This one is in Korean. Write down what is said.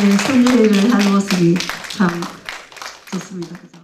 네, 승리를 하는 모습이 참 좋습니다. 그죠?